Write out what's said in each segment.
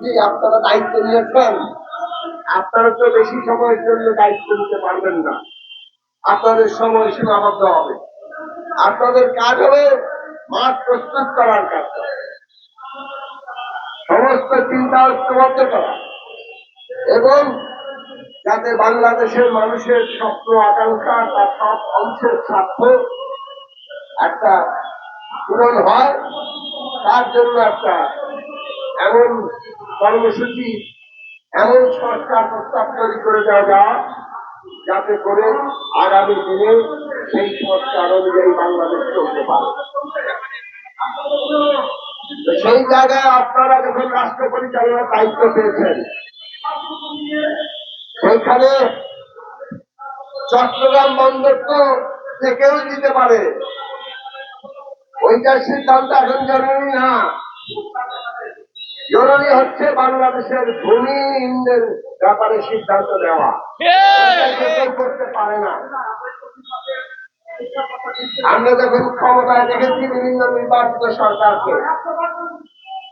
যে আপনারা দায়িত্ব নিয়েছেন, আপনারা তো বেশি সময়ের জন্য দায়িত্ব নিতে পারবেন না। আপনাদের সময় সীমাবদ্ধ হবে। আপনাদের কাজ হবে মাঠ প্রস্তুত করার কাজ। সমস্ত চিন্তা ঐক্যবদ্ধ করা। এবং যাতে বাংলাদেশের মানুষের স্বপ্ন, আকাঙ্ক্ষা, তার সব অংশের স্বার্থ একটা পূরণ হয়, তার জন্য একটা এমন কর্মসূচি এমন সরকার প্রস্তাব তৈরি করে দেওয়া যাওয়া যাতে করে আগামী দিনে সেই সংস্কার অনুযায়ী বাংলাদেশ চলতে পারে। সেই জায়গায় আপনারা যখন রাষ্ট্র পরিচালনার দায়িত্ব পেয়েছেন সেইখানে চট্টগ্রাম বন্দর তো থেকেও দিতে পারে। ওইটার সিদ্ধান্ত এখন জরুরি না। জরুরি হচ্ছে বাংলাদেশের ভূমিহীনদের ব্যাপারে সিদ্ধান্ত দেওয়া করতে পারে না। আমরা যখন ক্ষমতায় দেখেছি বিভিন্ন নির্বাচিত সরকারকে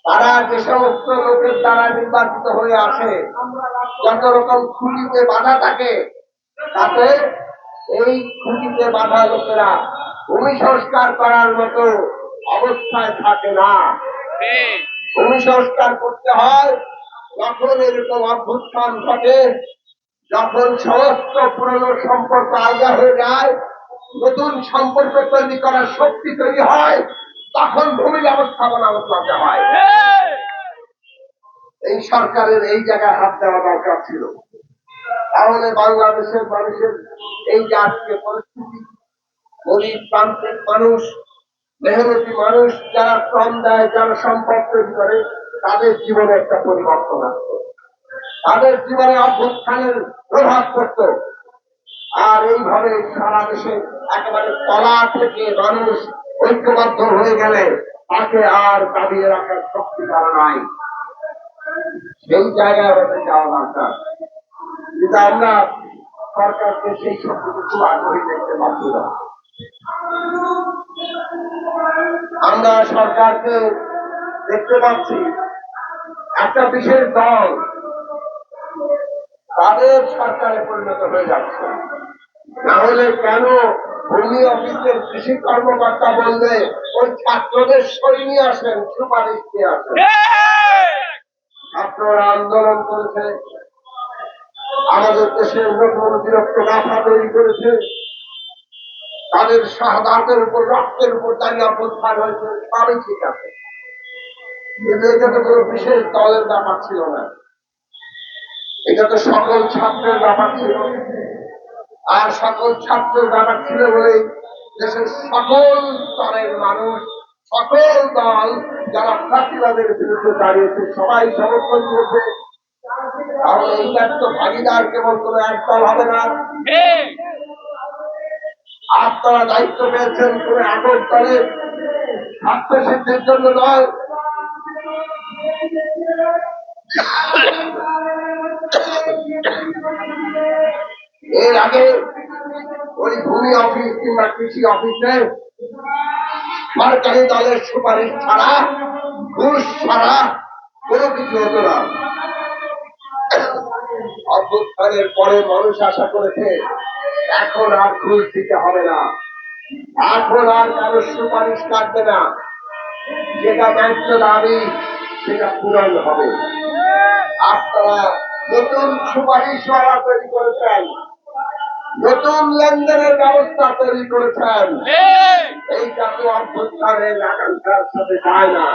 তারা যে সমস্ত লোকের দ্বারা নির্বাচিত হয়ে আসে যত রকম খুঁটিতে বাধা থাকে তাতে এই খুঁটিতে বাধা লোকেরা ভূমি সংস্কার করার মতো অবস্থায় থাকে না। ভূমি সংস্কার করতে হয়। যখন এরকম অভ্যুত্থান ঘটে, যখন সমস্ত পুরনো সম্পর্ক আলগা হয়ে যায়, নতুন সম্পর্ক তৈরি করার শক্তি তৈরি হয়, তখন ভূমি ব্যবস্থাপনা বদলাতে হয়। এই সরকারের এই জায়গায় হাত দেওয়া দরকার ছিল। তাহলে বাংলাদেশের মানুষের এই যে আজকে পরিস্থিতি, গরিব প্রান্তিক মানুষ মেহনতি মানুষ যারা শ্রম দেয়, যারা সম্পদ তৈরি করে, তাদের জীবনে একটা পরিবর্তন আসতো তাদের জীবনে অভ্যুত্থানের প্রভাব পড়তো। আর এইভাবে সারা দেশে একেবারে তলা থেকে মানুষ ঐক্যবদ্ধ হয়ে গেলে তাকে আর দাবিয়ে রাখার শক্তি তারা নাই। সেই জায়গায় আমাদের যাওয়া দরকার। কিন্তু আমরা সরকারকে সেই শক্তিটুকু আগ্রহী দেখতে পাচ্ছি না। আমরা সরকারকে দেখতে পাচ্ছি। একটা বিশেষ দল তাদের সরকারে পরিণত হয়ে যাচ্ছে। না হলে কেন ভূমি অফিসের কৃষি কর্মকর্তা বললে ওই ছাত্রদের সই নিয়ে আসেন সুপারিশ নিয়ে আসেন। ছাত্ররা আন্দোলন করেছে। আমাদের দেশের নতুন বিরক্ত গাথা তৈরি করেছে। তাদের শাহাদাতের উপর, রক্তের উপর দাঁড়িয়ে অভ্যুত্থান হয়েছে, সবই ঠিক আছে। এটা তো কোনো বিশেষ দলের ব্যাপার ছিল না। এটা তো সকল ছাত্রের ব্যাপার ছিল। আর সকল ছাত্রের ব্যাপার ছিল বলেই দেশের সকল স্তরের মানুষ, সকল দল, যারা ফাঁসিবাদের বিরুদ্ধে দাঁড়িয়েছে, সবাই সমর্থন করেছে। তাহলে এইটার তো ভাগিদার কেবল কোনো এক দল হবে না। আপনারা দায়িত্ব পেয়েছেন কোনো একক দলের স্বার্থ সিদ্ধির জন্য নয়। এর আগে ওই ভূমি অফিস কিংবা কৃষি অফিসে সরকারি দলের সুপারিশ ছাড়া, ঘুষ ছাড়া কোনো কিছু হতো না। অভ্যুত্থানের পরে মানুষ আশা করেছে এখন আর ঘুষ দিতে হবে না। এখন আর কারও সুপারিশ কাটবে না। যেটা দায়িত্ব দাবি সেটা পূরণ হবে। আপনারা নতুন সুপারিশ তৈরি করেছেন। নতুন লেনদেনের ব্যবস্থা তৈরি করেছেন। এইটা তো অভ্যুত্থানের আকাঙ্ক্ষার সাথে যায় না।